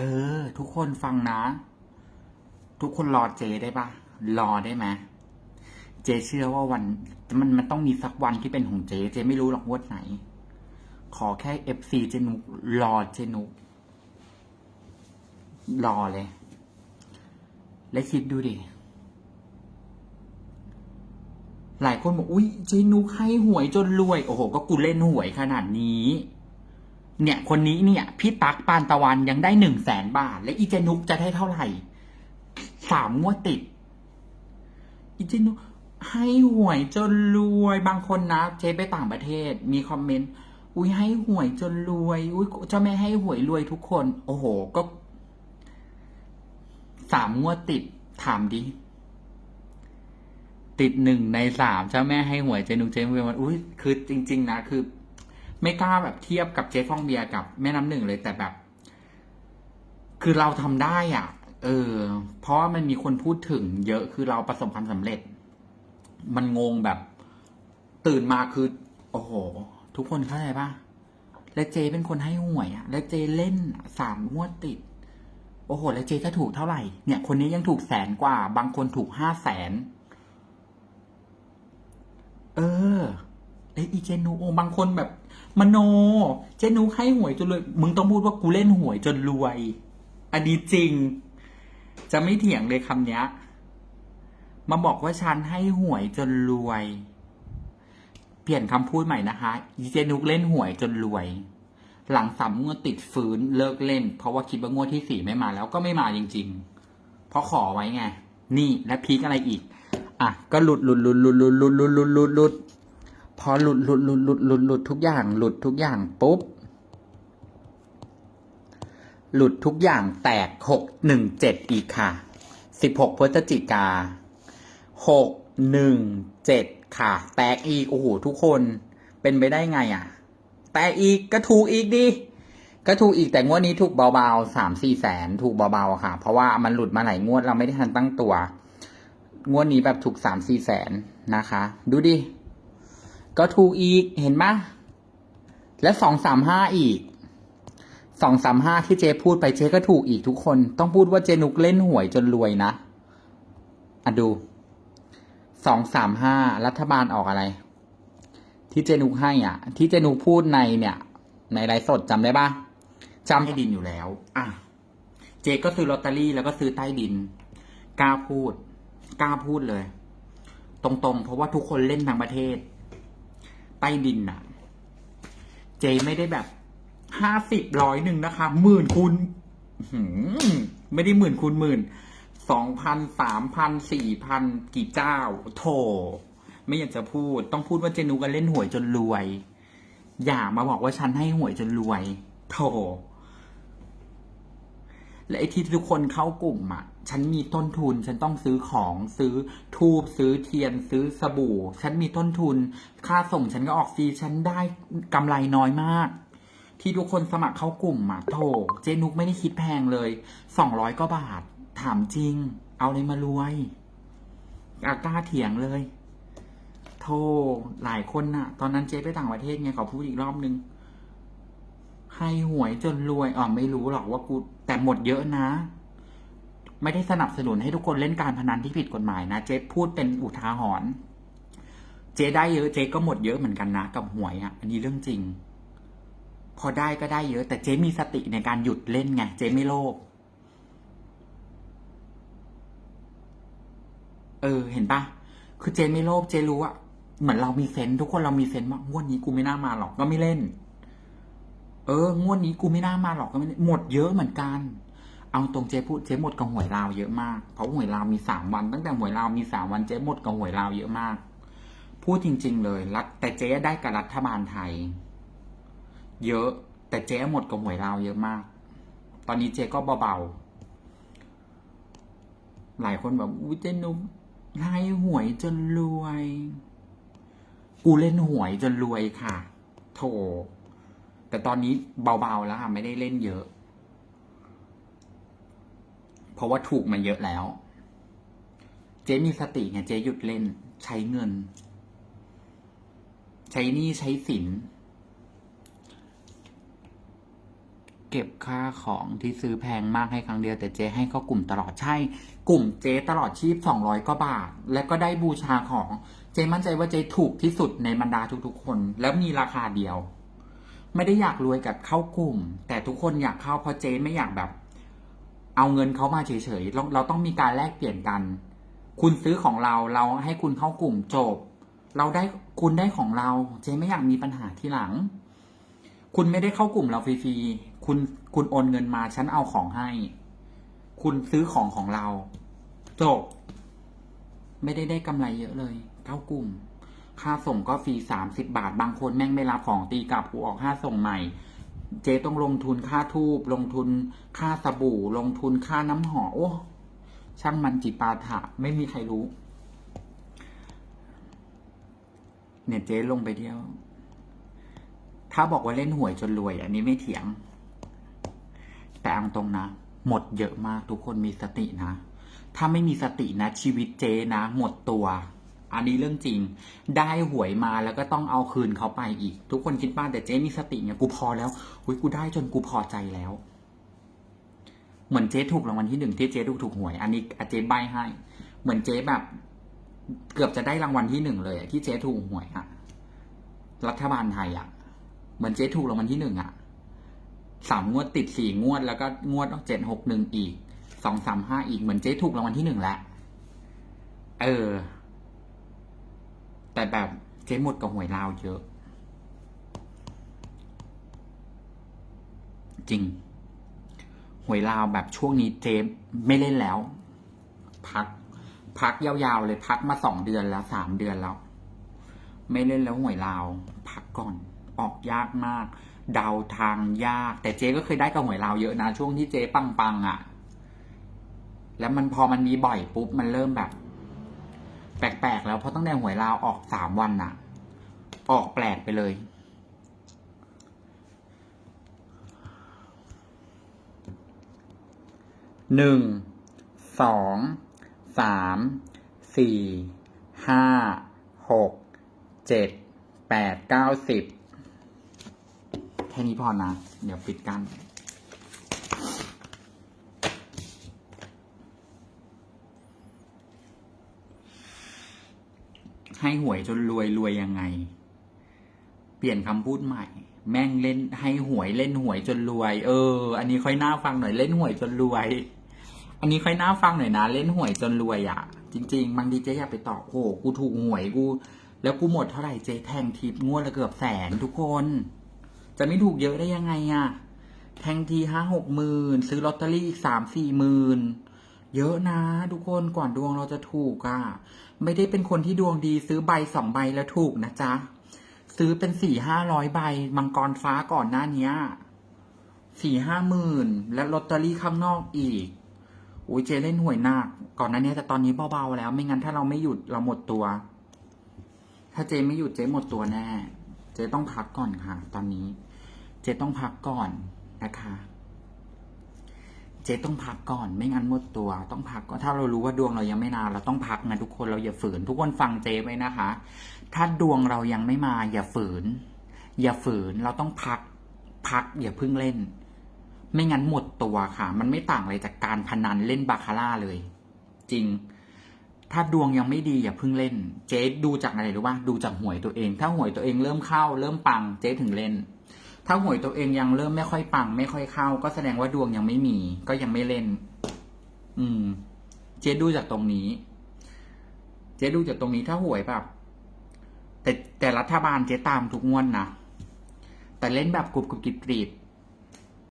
เออ ทุกคนฟังนะ ทุกคนรอเจได้ปะรอได้ไหมเจเชื่อว่าวัน มันมันต้องมีสักวันที่เป็นของเจ เจไม่รู้หรอกวดไหน ขอแค่เอฟซีเจนุกรอเจนุกรอเลย และคิดดูดิหลายคนบอกอุ้ยเจนุกให้หวยจนรวย โอ้โห ก็กูเล่นหวยขนาดนี้ เนี่ยคนนี้เนี่ย พี่ตั๊กปานตะวันยังได้หนึ่งแสนบาท และอีเจนุกจะได้เท่าไหร่สามงวดติด อีเจนุกให้หวยจนรวยบางคนนะเจไปต่างประเทศ มีคอมเมนต์อุ้ยให้หวยจนรวย อุ้ยเจ้าแม่ให้หวยรวยทุกคน โอ้โห ก็สามงวดติดถามดิติดหนึ่งในสามเจ้าแม่ให้หวยเจนุกเจนุกมันอุ้ยคือจริง ๆ นะคือ ไม่กล้าแบบเทียบกับเจ๊ฟองเบียร์กับแม่น้ำหนึ่งเลยแต่แบบ คือเราทำได้อะ เออ เพราะว่ามันมีคนพูดถึง เยอะคือเราประสบความสำเร็จ มันงงแบบ ตื่นมาคือ โอ้โห ทุกคนเข้าใจปะและเจเป็นคนให้หวยอะ และเจเล่นสามงวดติด โอ้โห แล้วเจจะถูกเท่าไหร่ เนี่ย คนนี้ยังถูกแสนกว่า บางคนถูกห้าแสน เออ เอ้ยอีเจนูโอบางคนแบบ มโน เจนูให้หวยจนรวยมึงต้องพูดว่ากูเล่นหวยจนรวย อันนี้จริง จะไม่เถียงเลยคำเนี้ย มาบอกว่าฉันให้หวยจนรวย เปลี่ยนคำพูดใหม่นะคะอีเจนุกเล่นหวยจนรวย หลังสามงวดติดฟื้นเลิกเล่น เพราะว่าคิดว่างวดที่สี่ไม่มาแล้วก็ไม่มาจริง ๆ เพราะขอไว้ไง นี่และพีคอะไรอีก อะ ก็รุดรุดหลุดหลุดหลุดหลุดหลุดหลุดหลุดหลุด พอหลุดหลุดหลุดหลุดหลุดหลุดทุกอย่าง หลุดทุกอย่างปุ๊บ หลุดทุกอย่างแตกหกหนึ่งเจ็ดอีกค่ะสิบหกพฤศจิกาหกหนึ่งเจ็ดค่ะ แตกอีกโอ้โหทุกคนเป็นไปได้ไงอะ แตกอีกก็ถูกอีกดิก็ถูกอีกแต่งวดนี้ถูกเบาๆสามสี่แสนถูกเบาๆค่ะ เพราะว่ามันหลุดมาหลายงวดเราไม่ได้ทันตั้งตัว งวดนี้แบบถูกสามสี่แสนนะคะ ดูดิ ก็ถูกอีกเห็นไหมและสองสามห้าอีกสองสามห้าที่เจพูดไปเจก็ถูกอีกทุกคน ต้องพูดว่าเจนุกเล่นหวยจนรวยนะอะดูสองสามห้ารัฐบาลออกอะไร ที่เจนุกให้อะ ที่เจนุกพูดในเนี่ย ในไลฟ์สดจำได้ปะจำให้ดินอยู่แล้ว อะ เจก็ซื้อลอตเตอรี่แล้วก็ซื้อใต้ดินกล้าพูดกล้าพูดเลย ตรงๆ เพราะว่าทุกคนเล่นทั้งประเทศ ใต้ดินน่ะเจไม่ได้แบบห้าสิบร้อยหนึ่งนะคะหมื่นคูณไม่ได้หมื่นคูณหมื่นสองพันสามพันสี่พันกี่เจ้า โถ ไม่อยากจะพูด ต้องพูดว่าเจนุกันเล่นหวยจนรวย อย่ามาบอกว่าฉันให้หวยจนรวย โถ และไอ้ที่ทุกคนเข้ากลุ่มอะ ฉันมีต้นทุน ฉันต้องซื้อของซื้อทูบซื้อเทียนซื้อสบู่ ฉันมีต้นทุน ค่าส่งฉันก็ออกฟรีฉันได้กำไรน้อยมาก ที่ทุกคนสมัครเข้ากลุ่มอะโถเจนุกไม่ได้คิดแพงเลยสองร้อยก็บาท ถามจริง เอาเลยมารวยอากล้าเถียงเลยโธ่หลายคนน่ะ ตอนนั้นเจ๊ไปต่างประเทศไงขอพูดอีกรอบนึง ให้หวยจนรวยอ๋อไม่รู้หรอกว่ากูแต่หมดเยอะนะ ไม่ได้สนับสนุนให้ทุกคนเล่นการพนันที่ผิดกฎหมายนะเจ๊พูดเป็นอุทาหรณ์เจ๊ได้เยอะเจ๊ก็หมดเยอะเหมือนกันนะ กับหวยอะ อันนี้เรื่องจริง พอได้ก็ได้เยอะ แต่เจ๊มีสติในการหยุดเล่นไงเจ๊ไม่โลภเออ เห็นปะคือเจ๊ไม่โลภเจ๊รู้อะเหมือนเรามีเซนทุกคนเรามีเซนว่างวดนี้กูไม่น่ามาหรอกก็ไม่เล่น เอองวดนี้กูไม่น่ามาหรอกก็ไม่เล่นหมดเยอะเหมือนกัน เอาตรงเจ๊พูดเจ๊หมดกับหวยลาวเยอะมาก เพราะหวยลาวมีสามวัน ตั้งแต่หวยลาวมีสามวันเจ๊หมดกับหวยลาวเยอะมาก พูดจริง ๆ เลยรัฐแต่เจ๊ได้กับรัฐบาลไทย เยอะ แต่เจ๊หมดกับหวยลาวเยอะมาก ตอนนี้เจ๊ก็เบาๆหลายคนแบบอุ้ยเจนุมให้หวยจนรวย กูเล่นหวยจนรวยค่ะ โถแต่ตอนนี้เบาๆแล้วค่ะไม่ได้เล่นเยอะ เพราะว่าถูกมาเยอะแล้ว เจ๊มีสติไงเจ๊หยุดเล่น ใช้เงิน ใช้หนี้ใช้สิน เก็บค่าของที่ซื้อแพงมากให้ครั้งเดียว แต่เจ๊ให้เข้ากลุ่มตลอดใช่ กลุ่มเจ๊ตลอดชีพสองร้อยกว่าบาท และก็ได้บูชาของ เจ๊มั่นใจว่าเจ๊ถูกที่สุดในบรรดาทุกๆคน แล้วมีราคาเดียวไม่ได้อยากรวยกับเข้ากลุ่ม แต่ทุกคนอยากเข้าเพราะเจ๊ไม่อยากแบบ เอาเงินเขามาเฉยๆเราเราต้องมีการแลกเปลี่ยนกัน คุณซื้อของเราเราให้คุณเข้ากลุ่มจบ เราได้คุณได้ของเราเจ๊ไม่อยากมีปัญหาทีหลัง คุณไม่ได้เข้ากลุ่มเราฟรีๆคุณคุณโอนเงินมาฉันเอาของให้ คุณซื้อของของเรา จบ ไม่ได้ได้กำไรเยอะเลย เข้ากลุ่ม ค่าส่งก็ฟรีสามสิบาท บางคนแม่งไม่รับของตีกลับกูออกค่าส่งใหม่ เจ๊ต้องลงทุนค่าทูบลงทุนค่าสบู่ ลงทุนค่าน้ำหอมโอ้ช่างมันจิปาถะ ไม่มีใครรู้ เนี่ยเจ๊ลงไปเที่ยว ถ้าบอกว่าเล่นหวยจนรวย อันนี้ไม่เถียง แต่เอาตรงนะ หมดเยอะมากทุกคนมีสตินะ ถ้าไม่มีสตินะ ชีวิตเจ๊นะ หมดตัว อันนี้เรื่องจริง ได้หวยมาแล้วก็ต้องเอาคืนเขาไปอีก ทุกคนคิดว่าแต่เจ๊มีสติเนี่ยกูพอแล้วอุยกูได้จนกูพอใจแล้ว เหมือนเจ๊ถูกรางวัลที่หนึ่งที่เจ๊ถูกถูกหวย อันนี้อาเจ๊ใบให้ เหมือนเจ๊แบบ เกือบจะได้รางวัลที่หนึ่งเลยที่เจ๊ถูกหวยอะรัฐบาลไทยอะเหมือนเจ๊ถูกรางวัลที่หนึ่งอะสามงวดติดสี่งวดแล้วก็งวดเจ็ดหกหนึ่งอีกสองสามห้าอีกเหมือนเจ๊ถูกรางวัลที่หนึ่งแล้วเออ แต่แบบเจ๊หมดกับหวยลาวเยอะ จริง หวยลาวแบบช่วงนี้เจ๊ไม่เล่นแล้ว พัก พักยาวๆเลยพักมาสองเดือนแล้วสามเดือนแล้ว ไม่เล่นแล้วหวยลาว พักก่อน ออกยากมาก เดาทางยาก แต่เจ๊ก็เคยได้กับหวยลาวเยอะนะช่วงที่เจ๊ปังๆอะ่ะ แล้วมันพอมันมีบ่อยปุ๊บมันเริ่มแบบ แปลกๆแล้วเพราะตั้งแต่หวยลาวออกสามวันน่ะ ออกแปลกไปเลย หนึ่ง สอง สาม สี่ ห้า หก เจ็ด แปด เก้าสิบ แค่นี้พอนะ เดี๋ยวปิดกัน ให้หวยจนรวยรวยยังไง เปลี่ยนคำพูดใหม่ แม่งเล่นให้หวยเล่นหวยจนรวย เออ อันนี้ค่อยน่าฟังหน่อยเล่นหวยจนรวย อันนี้ค่อยน่าฟังหน่อยนะเล่นหวยจนรวยอะ่ะ จริง ๆ บางทีเจ๊อยากไปตอบโอ้โหกูถูกหวยกู แล้วกูหมดเท่าไหร่เจ๊แทงทิปงวดละเกือบแสนทุกคน จะไม่ถูกเยอะได้ยังไงอะ่ะแทงทีห้าหกหมื่นซื้อลอตเตอรี่อีกสามสี่หมื่น เยอะนะ ทุกคนก่อนดวงเราจะถูกอะ่ะ ไม่ได้เป็นคนที่ดวงดีซื้อใบสองใบแล้วถูกนะจ๊ะ ซื้อเป็นสี่ห้าร้อยใบมังกรฟ้าก่อนหน้านี้สี่ห้าหมื่นและลอตเตอรี่ข้างนอกอีกโอ้ยเจเล่นหวยหนัก ก่อนหน้านี้แต่ตอนนี้เบาๆแล้ว ไม่งั้นถ้าเราไม่หยุดเราหมดตัว ถ้าเจไม่หยุดเจหมดตัวแน่ เจต้องพักก่อนค่ะ ตอนนี้ เจต้องพักก่อนนะคะ เจ๊ต้องพักก่อน ไม่งั้นหมดตัวต้องพักก็ถ้าเรารู้ว่าดวงเรายังไม่นานเราต้องพักนะทุกคนเราอย่าฝืน ทุกคนฟังเจ๊ไว้นะคะ ถ้าดวงเรายังไม่มา อย่าฝืน อย่าฝืนเราต้องพัก พักอย่าพิ่งเล่น ไม่งั้นหมดตัวค่ะ มันไม่ต่างอะไรจากการพนันเล่นบาคาร่าเลย จริง ถ้าดวงยังไม่ดีอย่าพิ่งเล่น เจ๊ดูจากอะไรรู้ป่ะดูจากหวยตัวเอง ถ้าหวยตัวเองเริ่มเข้า เริ่มปัง เจ๊ถึงเล่น ถ้าหวยตัวเองยังเริ่มไม่ค่อยปัง ไม่ค่อยเข้า ก็แสดงว่าดวงยังไม่มี ก็ยังไม่เล่น อืม เจ๊ดูจากตรงนี้ เจ๊ดูจากตรงนี้ถ้าหวยแบบ แต่แต่รัฐบาลเจ๊ตามทุกงวดนะแต่เล่นแบบกรุบกรุบกริบกริบ